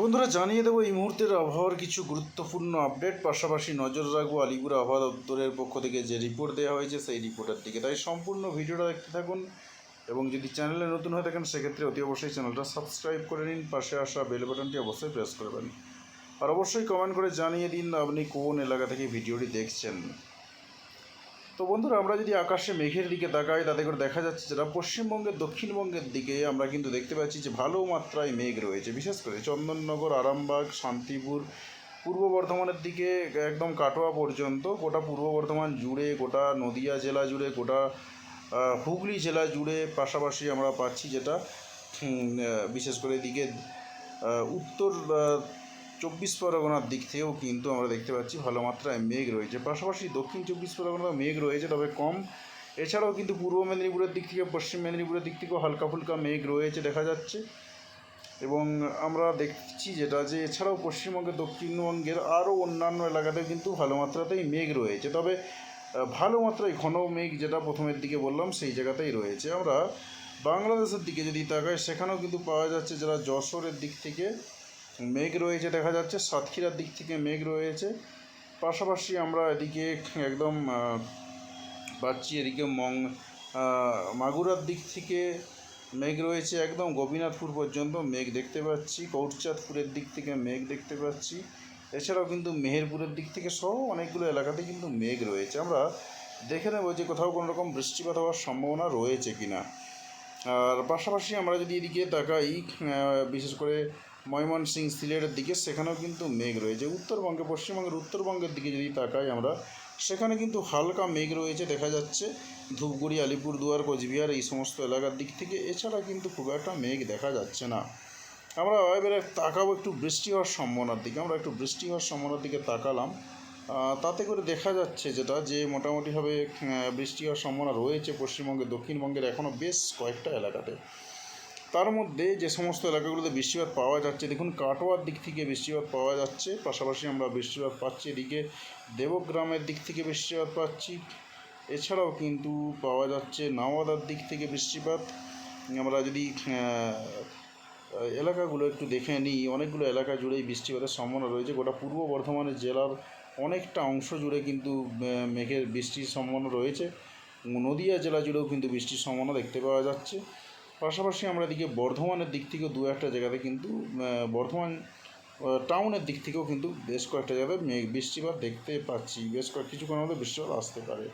বন্ধুরা, জানিয়ে দেবো এই মুহূর্তের আবহাওয়ার কিছু গুরুত্বপূর্ণ আপডেট। পাশাপাশি নজর রাখব আলিপুর আবহাওয়া দপ্তরের পক্ষ থেকে যে রিপোর্ট দেওয়া হয়েছে সেই রিপোর্টের দিকে। তাই সম্পূর্ণ ভিডিওটা দেখতে থাকুন এবং যদি চ্যানেলে নতুন হয়ে থাকেন, সেক্ষেত্রে অতি অবশ্যই চ্যানেলটা সাবস্ক্রাইব করে নিন। পাশে আসা বেল বাটনটি অবশ্যই প্রেস করবেন। আর অবশ্যই কমেন্ট করে জানিয়ে দিন আপনি কোন এলাকা থেকে ভিডিওটি দেখছেন। তো বন্ধুরা, আমরা যদি আকাশে মেঘের দিকে তাকাই, তাতে করে দেখা যাচ্ছে যেটা পশ্চিমবঙ্গের, দক্ষিণবঙ্গের দিকে আমরা কিন্তু দেখতে পাচ্ছি যে ভালো মাত্রায় মেঘ রয়েছে। বিশেষ করে চন্দননগর, আরামবাগ, শান্তিপুর, পূর্ব বর্ধমানের দিকে একদম কাটোয়া পর্যন্ত, গোটা পূর্ব বর্ধমান জুড়ে, গোটা নদিয়া জেলা জুড়ে, গোটা হুগলি জেলা জুড়ে পাশাপাশি আমরা পাচ্ছি যেটা বিশেষ করে এদিকে উত্তর চব্বিশ পরগনার দিক থেকেও কিন্তু আমরা দেখতে পাচ্ছি ভালো মাত্রায় মেঘ রয়েছে। পাশাপাশি দক্ষিণ চব্বিশ পরগনাতেও মেঘ রয়েছে, তবে কম। এছাড়াও কিন্তু পূর্ব মেদিনীপুরের দিক থেকে, পশ্চিম মেদিনীপুরের দিক থেকেও হালকা ফুলকা মেঘ রয়েছে দেখা যাচ্ছে। এবং আমরা দেখছি যেটা যে, এছাড়াও পশ্চিমবঙ্গের দক্ষিণবঙ্গের আরও অন্যান্য এলাকাতেও কিন্তু ভালো মাত্রাতেই মেঘ রয়েছে। তবে ভালো মাত্রায় ঘন মেঘ যেটা প্রথমের দিকে বললাম, সেই জায়গাতেই রয়েছে। আমরা বাংলাদেশের দিকে যদি তাকাই, সেখানেও কিন্তু পাওয়া যাচ্ছে যারা যশোরের দিক থেকে মেঘ রয়েছে, দেখা যাচ্ছে। সাতক্ষীরার দিক থেকে মেঘ রয়েছে। পাশাপাশি আমরা এদিকে একদম পাচ্ছি এদিকে মং মাগুরার দিক থেকে মেঘ রয়েছে। একদম গোপীনাথপুর পর্যন্ত মেঘ দেখতে পাচ্ছি। কৌরচাঁদপুরের দিক থেকে মেঘ দেখতে পাচ্ছি। এছাড়াও কিন্তু মেহেরপুরের দিক থেকে সহ অনেকগুলো এলাকাতে কিন্তু মেঘ রয়েছে। আমরা দেখে নেব যে কোথাও কোনো রকম বৃষ্টিপাত হওয়ার সম্ভাবনা রয়েছে কি না আর পাশাপাশি আমরা যদি এদিকে তাকাই বিশেষ করে ময়মনসিং সিলেটের দিকে, সেখানেও কিন্তু মেঘ রয়েছে। উত্তরবঙ্গে, পশ্চিমবঙ্গের উত্তরবঙ্গের দিকে যদি তাকাই আমরা, সেখানে কিন্তু হালকা মেঘ রয়েছে, দেখা যাচ্ছে ধূপগুড়ি, আলিপুরদুয়ার, কোচবিহার এই সমস্ত এলাকার দিক থেকে। এছাড়া কিন্তু খুব একটা মেঘ দেখা যাচ্ছে না। আমরা এবারে তাকাবো একটু বৃষ্টি হওয়ার সম্ভাবনার দিকে। আমরা একটু বৃষ্টি হওয়ার সম্ভাবনার দিকে তাকালাম। তাতে করে দেখা যাচ্ছে যেটা, যে মোটামুটিভাবে বৃষ্টি হওয়ার সম্ভাবনা রয়েছে পশ্চিমবঙ্গের দক্ষিণবঙ্গের এখনও বেশ কয়েকটা এলাকাতে। তার মধ্যে যে সমস্ত এলাকাগুলোতে বৃষ্টিপাত পাওয়া যাচ্ছে, দেখুন কাটোয়ার দিক থেকে বৃষ্টিপাত পাওয়া যাচ্ছে, পাশাপাশি আমরা বৃষ্টিপাত পাচ্ছি এদিকে দেবগ্রামের দিক থেকে বৃষ্টিপাত পাচ্ছি, এছাড়াও কিন্তু পাওয়া যাচ্ছে নাওয়াদার দিক থেকে বৃষ্টিপাত। আমরা যদি এলাকাগুলো একটু দেখে নিই, অনেকগুলো এলাকা জুড়েই বৃষ্টিপাতের সম্ভাবনা রয়েছে, গোটা পূর্ব বর্ধমানের জেলার অনেকটা অংশ জুড়ে কিন্তু মেঘের বৃষ্টির সম্ভাবনা রয়েছে। নদিয়া জেলা জুড়েও কিন্তু বৃষ্টির সম্ভাবনা দেখতে পাওয়া যাচ্ছে। পাশাপাশি আমরা এদিকে বর্ধমানের দিক থেকেও দু একটা জায়গাতে কিন্তু বর্ধমান টাউনের দিক থেকেও কিন্তু বেশ কয়েকটা জায়গায় মেঘ, বৃষ্টিপাত দেখতে পাচ্ছি। বেশ কয়েক, কিছুক্ষণের মধ্যে বৃষ্টিপাত আসতে পারে।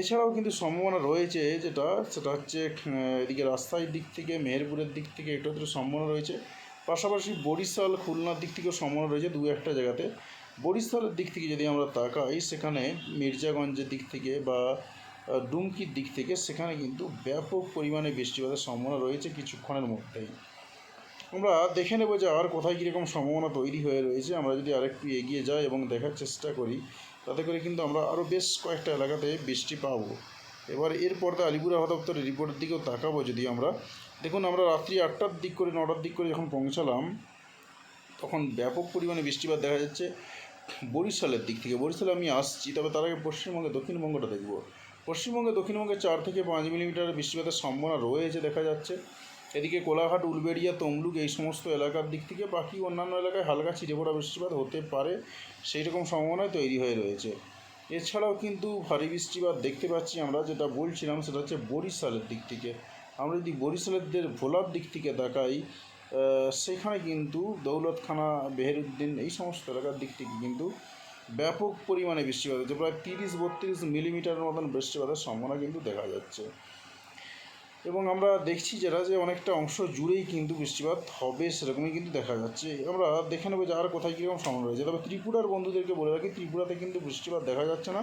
এছাড়াও কিন্তু সম্ভাবনা রয়েছে যেটা, সেটা হচ্ছে এদিকে রাস্তার দিক থেকে, মেহেরপুরের দিক থেকে একটু একটু সম্ভাবনা রয়েছে। পাশাপাশি বরিশাল, খুলনার দিক থেকেও সম্ভাবনা রয়েছে দু একটা জায়গাতে। বরিশালের দিক থেকে যদি আমরা তাকাই, সেখানে মির্জাগঞ্জের দিক থেকে বা ডুমকির দিক থেকে সেখানে কিন্তু ব্যাপক পরিমাণে বৃষ্টিপাতের সম্ভাবনা রয়েছে কিছুক্ষণের মধ্যেই। আমরা দেখে নেব যে আর কোথায় কীরকম সম্ভাবনা তৈরি হয়ে রয়েছে। আমরা যদি আরেকটু এগিয়ে যাই এবং দেখার চেষ্টা করি, তাতে করে কিন্তু আমরা আরও বেশ কয়েকটা এলাকাতে বৃষ্টি পাব। এবার এর পর্দা আলিপুর আবহাওয়া দপ্তরের রিপোর্টের দিকেও তাকাবো যদি আমরা। দেখুন, আমরা রাত্রি আটটার দিক করে, নটার দিক করে যখন পৌঁছালাম, তখন ব্যাপক পরিমাণে বৃষ্টিপাত দেখা যাচ্ছে বরিশালের দিক থেকে। বরিশালে আমি আসছি, তবে তার আগে পশ্চিমবঙ্গে দক্ষিণবঙ্গটা দেখব। পশ্চিমবঙ্গে দক্ষিণবঙ্গে চার থেকে পাঁচ মিলিমিটার বৃষ্টিপাতের সম্ভাবনা রয়েছে দেখা যাচ্ছে। এদিকে কোলাঘাট উলবেড়িয়া তমলুক এই সমস্ত এলাকার দিক থেকে বাকি অন্যান্য এলাকায় হালকা ছিটে পড়া বৃষ্টিপাত হতে পারে সেই রকম সম্ভাবনায় তৈরি হয়ে রয়েছে। এছাড়াও কিন্তু ভারী বৃষ্টিপাত দেখতে পাচ্ছি আমরা যেটা বলছিলাম সেটা হচ্ছে বরিশালের দিক থেকে। আমরা যদি বরিশালের ভোলার দিক থেকে আহ, সেখানে কিন্তু দৌলতখানা বেহেরুদ্দিন এই সমস্ত এলাকার দিক থেকে কিন্তু ব্যাপক পরিমাণে বৃষ্টিপাত হচ্ছে। প্রায় তিরিশ, বত্রিশ মিলিমিটারের মতন বৃষ্টিপাতের সম্ভাবনা কিন্তু দেখা যাচ্ছে। এবং আমরা দেখছি যেটা যে অনেকটা অংশ জুড়েই কিন্তু বৃষ্টিপাত হবে সেরকমই কিন্তু দেখা যাচ্ছে। আমরা দেখে নেব যে আর কোথায় কীরকম সম্ভাবনা রয়েছে। তবে ত্রিপুরার বন্ধুদেরকে বলে রাখি, ত্রিপুরাতে কিন্তু বৃষ্টিপাত দেখা যাচ্ছে না।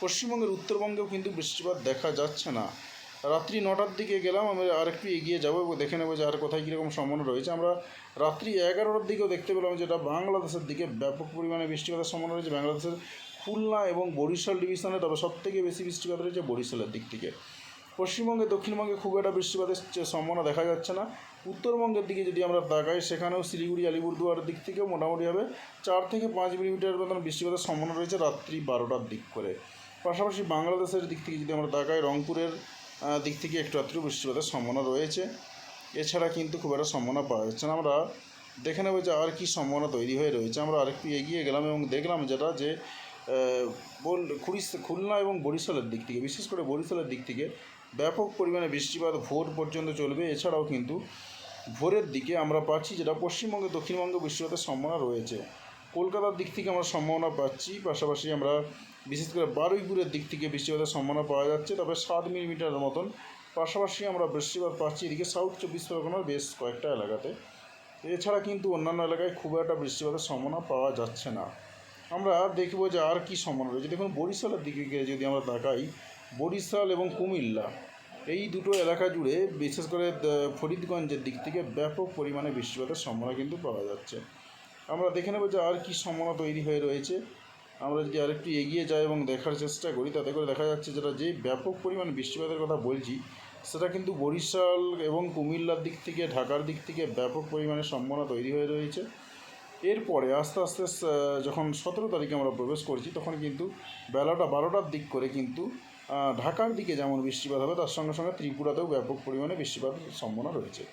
পশ্চিমবঙ্গের উত্তরবঙ্গেও কিন্তু বৃষ্টিপাত দেখা যাচ্ছে না। রাত্রি নটার দিকে গেলাম আমি আর একটু এগিয়ে যাব এবং দেখে নেব যে আর কোথায় কীরকম সম্ভাবনা রয়েছে। আমরা রাত্রি এগারোটার দিকেও দেখতে পেলাম যেটা বাংলাদেশের দিকে ব্যাপক পরিমাণে বৃষ্টিপাতের সম্ভাবনা রয়েছে। বাংলাদেশের খুলনা এবং বরিশাল ডিভিশনে তবে সবথেকে বেশি বৃষ্টিপাত রয়েছে বরিশালের দিক থেকে। পশ্চিমবঙ্গে, দক্ষিণবঙ্গে খুব একটা বৃষ্টিপাতের সম্ভাবনা দেখা যাচ্ছে না। উত্তরবঙ্গের দিকে যদি আমরা তাকাই, সেখানেও শিলিগুড়ি আলিপুরদুয়ারের দিক থেকেও মোটামুটিভাবে চার থেকে পাঁচ মিলিমিটার মতন বৃষ্টিপাতের সম্ভাবনা রয়েছে রাত্রি বারোটার দিক করে। পাশাপাশি বাংলাদেশের দিক থেকে যদি আমরা তাকাই, রংপুরের দিক থেকে একটু আত্রীয় বৃষ্টিপাতের সম্ভাবনা রয়েছে। এছাড়া কিন্তু খুব একটা সম্ভাবনা পাওয়া যাচ্ছে না। আমরা দেখে নেব যে আর কি সম্ভাবনা তৈরি হয়ে রয়েছে। আমরা আরেকটু এগিয়ে গেলাম এবং দেখলাম যেটা যে বল খুলনা এবং বরিশালের দিক থেকে, বিশেষ করে বরিশালের দিক থেকে ব্যাপক পরিমাণে বৃষ্টিপাত ভোর পর্যন্ত চলবে। এছাড়াও কিন্তু ভোরের দিকে আমরা পাচ্ছি যেটা পশ্চিমবঙ্গে, দক্ষিণবঙ্গে বৃষ্টিপাতের সম্ভাবনা রয়েছে। কলকাতার দিক থেকে আমরা সম্ভাবনা পাচ্ছি। পাশাপাশি আমরা বিশেষ করে বারুইপুরের দিক থেকে বৃষ্টিপাতের সম্ভাবনা পাওয়া যাচ্ছে, তবে সাত মিলিমিটারের মতন। পাশাপাশি আমরা বৃষ্টিপাত পাচ্ছি এদিকে সাউথ চব্বিশ পরগনার বেশ কয়েকটা এলাকাতে। এছাড়া কিন্তু অন্যান্য এলাকায় খুব একটা বৃষ্টিপাতের সম্ভাবনা পাওয়া যাচ্ছে না। আমরা দেখব যে আর কি সম্ভাবনা রয়েছে। দেখুন, বরিশালের দিকে যদি আমরা তাকাই, বরিশাল এবং কুমিল্লা, এই দুটো এলাকা জুড়ে বিশেষ করে ফরিদগঞ্জের দিক থেকে ব্যাপক পরিমাণে বৃষ্টিপাতের সম্ভাবনা কিন্তু পাওয়া যাচ্ছে। আমরা দেখে নেব যে আর কি সম্ভাবনা তৈরি হয়ে রয়েছে। আমরা যদি আরেকটু এগিয়ে যাই এবং দেখার চেষ্টা করি, তাতে করে দেখা যাচ্ছে যেটা যে ব্যাপক পরিমাণ বৃষ্টিপাতের কথা বলছি, সেটা কিন্তু বরিশাল এবং কুমিল্লার দিক থেকে, ঢাকার দিক থেকে ব্যাপক পরিমাণে সম্ভাবনা তৈরি হয়ে রয়েছে। এরপরে আস্তে আস্তে যখন সতেরো তারিখে আমরা প্রবেশ করছি, তখন কিন্তু বেলাটা বারোটার দিক করে কিন্তু ঢাকার দিকে যেমন বৃষ্টিপাত হবে, তার সঙ্গে সঙ্গে ত্রিপুরাতেও ব্যাপক পরিমাণে বৃষ্টিপাতের সম্ভাবনা রয়েছে।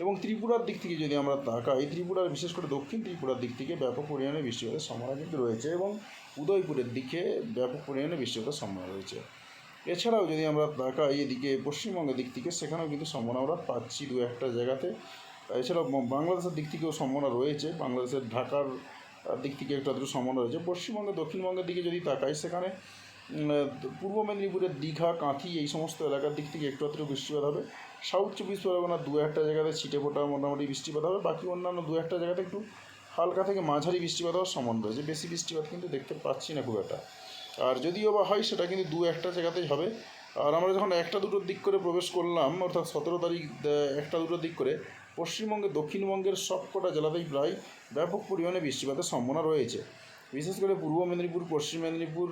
এবং ত্রিপুরার দিক থেকে যদি আমরা তাকাই, ত্রিপুরার, বিশেষ করে দক্ষিণ ত্রিপুরার দিক থেকে ব্যাপক পরিমাণে বৃষ্টিপাতের সম্ভাবনা কিন্তু রয়েছে এবং উদয়পুরের দিকে ব্যাপক পরিমাণে বৃষ্টিপাতের সম্ভাবনা রয়েছে। এছাড়াও যদি আমরা তাকাই এদিকে পশ্চিমবঙ্গের দিক থেকে, সেখানেও কিন্তু সম্ভাবনা আমরা পাচ্ছি দু একটা জায়গাতে। এছাড়াও বাংলাদেশের দিক থেকেও সম্ভাবনা রয়েছে, বাংলাদেশের ঢাকার দিক থেকে একটু আধটু সম্ভাবনা রয়েছে। পশ্চিমবঙ্গে, দক্ষিণবঙ্গের দিকে যদি তাকাই, সেখানে পূর্ব মেদিনীপুরের দীঘা, কাঁথি এই সমস্ত এলাকার দিক থেকে একটু আধটু বৃষ্টিপাত হবে। সাউথ চব্বিশ পরগনার দু একটা জায়গাতে ছিটে ফোটা মোটামুটি বৃষ্টিপাত হবে। বাকি অন্যান্য দু একটা জায়গাতে একটু হালকা থেকে মাঝারি বৃষ্টিপাত হওয়ার সম্বন্ধ রয়েছে বেশি বৃষ্টিপাত কিন্তু দেখতে পাচ্ছি না খুব একটা। আর যদিও বা হয়, সেটা কিন্তু দু একটা জায়গাতেই হবে। আর আমরা যখন একটা দুটোর দিক করে প্রবেশ করলাম, অর্থাৎ সতেরো তারিখ একটা দুটোর দিক করে, পশ্চিমবঙ্গে, দক্ষিণবঙ্গের সবকটা জেলাতেই প্রায় ব্যাপক পরিমাণে বৃষ্টিপাতের সম্ভাবনা রয়েছে। বিশেষ করে পূর্ব মেদিনীপুর, পশ্চিম মেদিনীপুর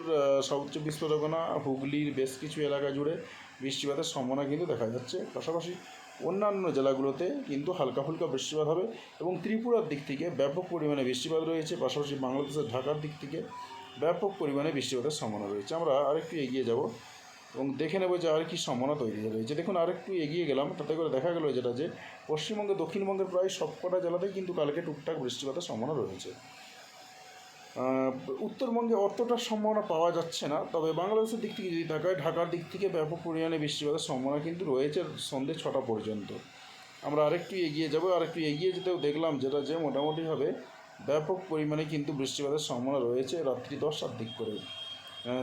সাউথ চব্বিশ পরগনা, হুগলির বেশ কিছু এলাকা জুড়ে বৃষ্টিপাতের সম্ভাবনা কিন্তু দেখা যাচ্ছে। পাশাপাশি অন্যান্য জেলাগুলোতে কিন্তু হালকা ফুলকা বৃষ্টিপাত হবে এবং ত্রিপুরার দিক থেকে ব্যাপক পরিমাণে বৃষ্টিপাত রয়েছে। পাশাপাশি বাংলাদেশের ঢাকার দিক থেকে ব্যাপক পরিমাণে বৃষ্টিপাতের সম্ভাবনা রয়েছে। আমরা আরেকটু এগিয়ে যাব এবং দেখে নেব যে আর কি সম্ভাবনা তৈরি হয়ে রয়েছে। দেখুন, আরেকটু এগিয়ে গেলাম। তাতে করে দেখা গেল যেটা, যে পশ্চিমবঙ্গে, দক্ষিণবঙ্গের প্রায় সবকটা জেলাতেই কিন্তু কালকে টুকটাক বৃষ্টিপাতের সম্ভাবনা রয়েছে। উত্তরবঙ্গে অতটা সম্ভাবনা পাওয়া যাচ্ছে না, তবে বাংলাদেশের দিক থেকে যদি তাকায়, ঢাকার দিক থেকে ব্যাপক পরিমাণে বৃষ্টিপাতের সম্ভাবনা কিন্তু রয়েছে সন্ধ্যে ছটা পর্যন্ত। আমরা আরেকটু এগিয়ে যাব, আরেকটু এগিয়ে যেতেও দেখলাম যেটা যে মোটামুটিভাবে ব্যাপক পরিমাণে কিন্তু বৃষ্টিপাতের সম্ভাবনা রয়েছে রাত্রি দশটার দিক করে।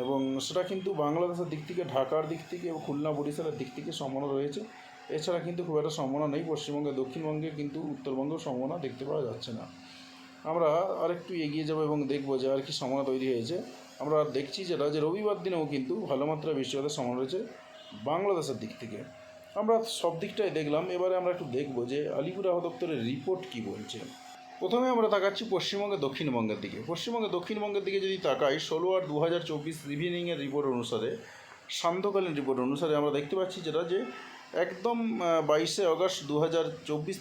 এবং সেটা কিন্তু বাংলাদেশের দিক থেকে, ঢাকার দিক থেকে এবং খুলনা, বরিশালের দিক থেকে সম্ভাবনা রয়েছে। এছাড়া কিন্তু খুব একটা সম্ভাবনা নেই, পশ্চিমবঙ্গে, দক্ষিণবঙ্গে কিন্তু উত্তরবঙ্গেও সম্ভাবনা দেখতে পাওয়া যাচ্ছে না। আমরা আরেকটু এগিয়ে যাব এবং দেখব যে আর কি সম্ভাবনা তৈরি হয়েছে। আমরা দেখছি যেটা, যে রবিবার দিনেও কিন্তু ভালো মাত্রায় বৃষ্টিপাতের সম্ভাবনা রয়েছে বাংলাদেশের দিক থেকে। আমরা সব দিকটাই দেখলাম, এবারে আমরা একটু দেখব যে আলিপুর দপ্তরের রিপোর্ট কি বলছে। প্রথমে আমরা তাকাচ্ছি পশ্চিমবঙ্গের দক্ষিণবঙ্গের দিকে। পশ্চিমবঙ্গের দক্ষিণবঙ্গের দিকে যদি তাকাই, ষোলো আট দু হাজার চব্বিশ ইভিনিংয়ের রিপোর্ট অনুসারে, সান্ধ্যকালীন রিপোর্ট অনুসারে আমরা দেখতে পাচ্ছি যেটা, যে একদম বাইশে আগস্ট দু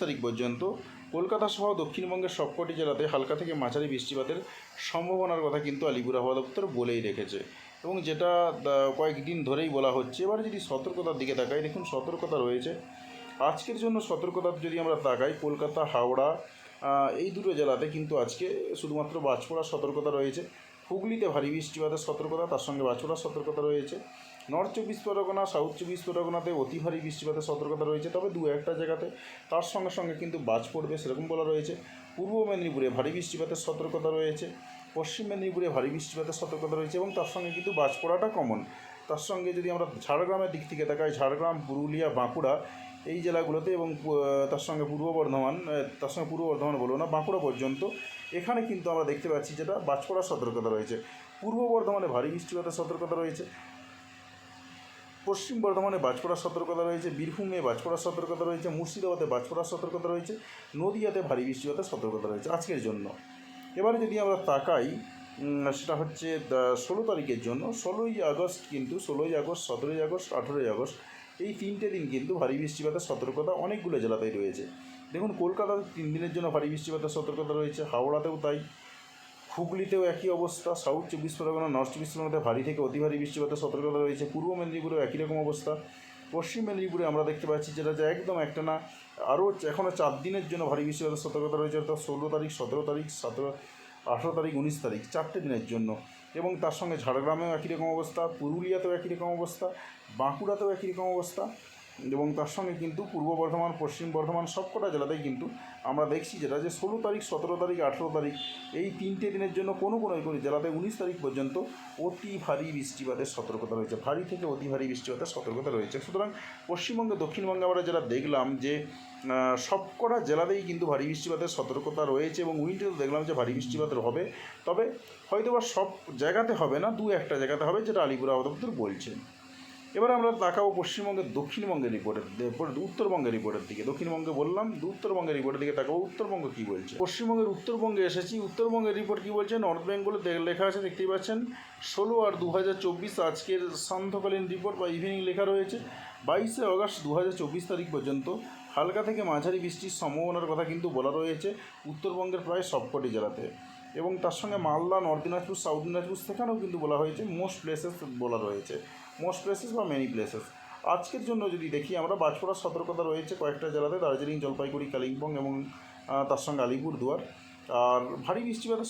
তারিখ পর্যন্ত কলকাতা সহ দক্ষিণবঙ্গের সবকটি জেলাতে হালকা থেকে মাঝারি বৃষ্টিপাতের সম্ভাবনার কথা কিন্তু আলিপুর আবহাওয়া দপ্তর বলেই রেখেছে। এবং যেটা কয়েকদিন ধরেই বলা হচ্ছে, এবার যদি সতর্কতার দিকে তাকাই, দেখুন সতর্কতা রয়েছে। আজকের জন্য সতর্কতার যদি আমরা তাকাই, কলকাতা, হাওড়া এই দুটো জেলাতে কিন্তু আজকে শুধুমাত্র বাজপড়ার সতর্কতা রয়েছে। হুগলিতে ভারী বৃষ্টিপাতের সতর্কতা, তার সঙ্গে বাজপড়ার সতর্কতা রয়েছে। নর্থ চব্বিশ পরগনা, সাউথ চব্বিশ পরগনাতে অতি ভারী বৃষ্টিপাতের সতর্কতা রয়েছে, তবে দু একটা জায়গাতে তার সঙ্গে সঙ্গে কিন্তু বাজ পড়বে, সেরকম বলা রয়েছে। পূর্ব মেদিনীপুরে ভারী বৃষ্টিপাতের সতর্কতা রয়েছে, পশ্চিম মেদিনীপুরে ভারী বৃষ্টিপাতের সতর্কতা রয়েছে এবং তার সঙ্গে কিন্তু বাজ পড়াটা কমন তার সঙ্গে যদি আমরা ঝাড়গ্রামের দিক থেকে তাকাই, ঝাড়গ্রাম, পুরুলিয়া, বাঁকুড়া এই জেলাগুলোতে এবং তার সঙ্গে পূর্ব বর্ধমান তার সঙ্গে পূর্ব বর্ধমান বলব না, বাঁকুড়া পর্যন্ত এখানে কিন্তু আমরা দেখতে পাচ্ছি যেটা বাজ পড়ার সতর্কতা রয়েছে। পূর্ব বর্ধমানে ভারী বৃষ্টিপাতের সতর্কতা রয়েছে। পশ্চিম বর্ধমানে বাজপড়ার সতর্কতা রয়েছে। বীরভূমে বাজপড়ার সতর্কতা রয়েছে। মুর্শিদাবাদে বাজপড়ার সতর্কতা রয়েছে। নদীয়াতে ভারী বৃষ্টিপাতের সতর্কতা রয়েছে আজকের জন্য। এবারে যদি আমরা তাকাই সেটা হচ্ছে ষোলো তারিখের জন্য। ষোলোই আগস্ট কিন্তু, ষোলোই আগস্ট, সতেরোই আগস্ট, আঠেরোই আগস্ট, এই তিনটে দিন কিন্তু ভারী বৃষ্টিপাতের সতর্কতা অনেকগুলো জেলাতেই রয়েছে। দেখুন, কলকাতাতে তিন দিনের জন্য ভারী বৃষ্টিপাতের সতর্কতা রয়েছে, হাওড়াতেও তাই। হুগলিতেও একই অবস্থা সাউথ চব্বিশ পরগনা নর্থ চব্বিশ পরগনাতে ভারী থেকে অতি ভারী বৃষ্টিপাতের সতর্কতা রয়েছে। পূর্ব মেদিনীপুরেও একই রকম অবস্থা। পশ্চিম মেদিনীপুরে আমরা দেখতে পাচ্ছি যেটা যে একদম একটা না, আরও এখনও চার দিনের জন্য ভারী বৃষ্টিপাতের সতর্কতা রয়েছে, অর্থাৎ ষোলো তারিখ, সতেরো তারিখ, সতেরো, আঠেরো তারিখ, উনিশ তারিখ, চারটে দিনের জন্য। এবং তার সঙ্গে ঝাড়গ্রামেও একই রকম অবস্থা, পুরুলিয়াতেও একই রকম অবস্থা, বাঁকুড়াতেও একই রকম অবস্থা। এবং তার সঙ্গে কিন্তু পূর্ব বর্ধমান, পশ্চিম বর্ধমান সবকটা জেলাতেই কিন্তু আমরা দেখছি যেটা যে ষোলো তারিখ, সতেরো তারিখ, আঠেরো তারিখ এই তিনটে দিনের জন্য কোনো কোনো কোনো জেলাতে উনিশ তারিখ পর্যন্ত অতি ভারী বৃষ্টিপাতের সতর্কতা রয়েছে। ভারী থেকে অতি ভারী বৃষ্টিপাতের সতর্কতা রয়েছে। সুতরাং পশ্চিমবঙ্গে, দক্ষিণবঙ্গে আমরা যেটা দেখলাম যে সবকটা জেলাতেই কিন্তু ভারী বৃষ্টিপাতের সতর্কতা রয়েছে এবং উইন্টারে দেখলাম যে ভারী বৃষ্টিপাতের হবে। তবে হয়তো বা সব জায়গাতে হবে না, দু একটা জায়গাতে হবে যেটা আলিপুর আবহাওয়া দপ্তর বলছে এবার আমরা তাকাবো পশ্চিমবঙ্গের দক্ষিণবঙ্গের রিপোর্টের উত্তরবঙ্গের রিপোর্টের দিকে। দক্ষিণবঙ্গে বললাম উত্তরবঙ্গের রিপোর্টের দিকে তাকাবো। উত্তরবঙ্গ কী বলছে? পশ্চিমবঙ্গের উত্তরবঙ্গে এসেছি। উত্তরবঙ্গের রিপোর্ট কী বলছে? নর্থ বেঙ্গলে লেখা আছে, দেখতেই পাচ্ছেন। ষোলো আর দু হাজার চব্বিশ আজকের সান্ধ্যকালীন রিপোর্ট বা ইভিনিং লেখা রয়েছে। বাইশে আগস্ট দু তারিখ পর্যন্ত হালকা থেকে মাঝারি বৃষ্টির সম্ভাবনার কথা কিন্তু বলা রয়েছে উত্তরবঙ্গের প্রায় সবকটি জেলাতে। এবং তার সঙ্গে মালদা নর্থ দিনাজপুর সাউথ দিনাজপুর সেখানেও কিন্তু বলা হয়েছে। মোস্ট প্লেসেস বলা রয়েছে। মোস্ট প্লেসেস বা মেনি প্লেসেস আজকের জন্য যদি দেখি, আমরা বাজপড়ার সতর্কতা রয়েছে কয়েকটা জেলাতে, দার্জিলিং, জলপাইগুড়ি, কালিম্পং এবং তার সঙ্গে আলিপুরদুয়ার। আর ভারী বৃষ্টিপাতের